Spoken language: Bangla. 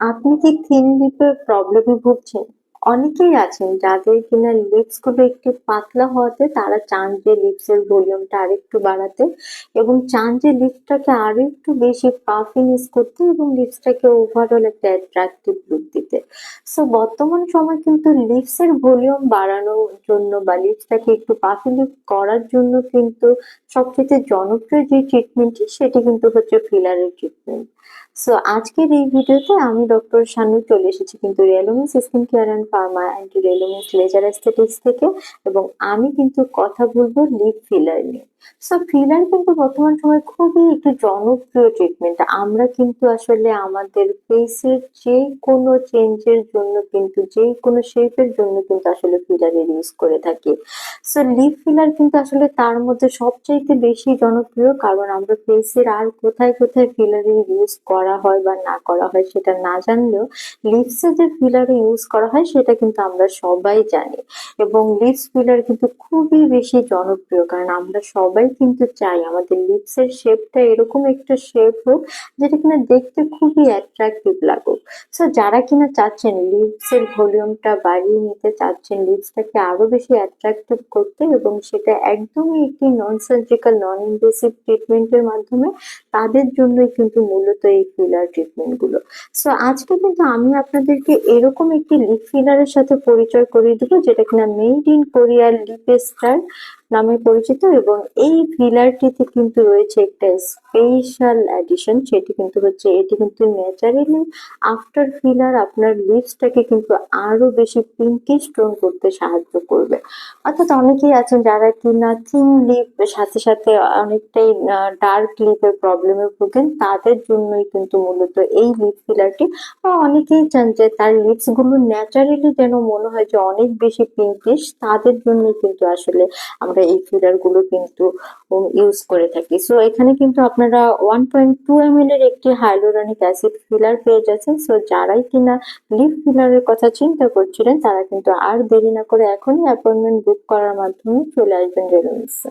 আপনি কি থিন লিপের প্রবলেমে ভুগছেন? অনেকেই আছেন যাদের কিনা লিপসগুলো একটু পাতলা হওয়াতে তারা চান যে লিপস এর ভলিউমটা আরেকটু বাড়াতে এবং চান যে লিপসটাকে আরও একটু বেশি পাফিনেস করতে এবং লিপসটাকে ওভারঅল একটা অ্যাট্রাকটিভ লুক দিতে। সো বর্তমান সময় কিন্তু লিপস এর ভলিউম বাড়ানোর জন্য বা লিপসটাকে একটু পাফি লুক করার জন্য কিন্তু সবচেয়ে জনপ্রিয় যে ট্রিটমেন্টটি সেটি কিন্তু হচ্ছে ফিলারের ট্রিটমেন্ট। সো আজকের এই ভিডিওতে আমি ডক্টর শানু চলে এসেছি কিন্তু Relomis skin care and pharma and Relomis laser aesthetics থেকে এবং আমি কিন্তু কথা বলব লিপ ফিলার নিয়ে। সো ফিলার কিন্তু বর্তমান সময় খুবই একটি জনপ্রিয় ট্রিটমেন্ট আমরা কিন্তু আসলে আমাদের ফেসের যে কোনো চেঞ্জের জন্য কিন্তু যে কোনো শেপের জন্য কিন্তু আসলে ফিলারের ইউজ করে থাকি। সো লিপ ফিলার কিন্তু আসলে তার মধ্যে সবচাইতে বেশি জনপ্রিয় কারণ আমরা ফেসের আর কোথায় কোথায় ফিলারের ইউজ করা হয় বা না করা হয় সেটা না জানলেও লিপসে যে ফিলার ইউজ করা হয় সেটা কিন্তু আমরা সবাই জানি। এবং লিপস ফিলার কিন্তু খুবই বেশি জনপ্রিয়, কারণ আমরা সবাই কিন্তু চাই আমাদের লিপসের শেপটা এরকম একটা শেপ হোক যেটা কিনা দেখতে খুবই অ্যাট্রাকটিভ লাগুক। সো যারা কিনা চাচ্ছেন লিপসের ভলিউমটা বাড়িয়ে নিতে চাচ্ছেন লিপসটাকে আরও বেশি অ্যাট্রাকটিভ করতে এবং সেটা একদমই একটি নন সার্জিক্যাল নন ইনভেসিভ ট্রিটমেন্টের মাধ্যমে তাদের জন্যই কিন্তু মূলত এই ফিলার ট্রিটমেন্টগুলো। সো আজকে কিন্তু আমি আপনাদেরকে এরকম একটি লিপ ফিলারের সাথে পরিচয় করিয়ে দেবো, যেটা কিনা মেড ইন কোরিয়ার লিপেস্টার নামে পরিচিত এবং এই ফিলারটিতে কিন্তু রয়েছে একটা স্পেশাল অ্যাডিশন সেটি কিন্তু হচ্ছে, এটি কিন্তু ন্যাচারালি আফটার ফিলার আপনার লিপসটাকে কিন্তু আরও বেশি পিঙ্কিশ টোন করতে সাহায্য করবে। অর্থাৎ অনেকেই আছেন যারা কিনা থিন লিপ সাথে সাথে অনেকটাই ডার্ক লিপের প্রবলেমে ভোগেন, তাদের জন্যই কিন্তু মূলত এই লিপ ফিলারটি বা অনেকেই চান যে তার লিপসগুলো ন্যাচারালি যেন মনে হয় যে অনেক বেশি পিঙ্কিশ তাদের জন্য কিন্তু আসলে আমরা এই ফিলারগুলো কিন্তু ইউজ করে থাকি। সো এখানে কিন্তু আপনারা ওয়ান পয়েন্ট টু এম এর একটি হাইলোরানিক অ্যাসিড ফিলার পেয়ে যাচ্ছেন। সো যারাই কিনা লিপ ফিলারের কথা চিন্তা করছিলেন, তারা কিন্তু আর দেরি না করে এখনই অ্যাপয়েন্টমেন্ট বুক করার মাধ্যমে চলে আসবেন রেলুমিক্সে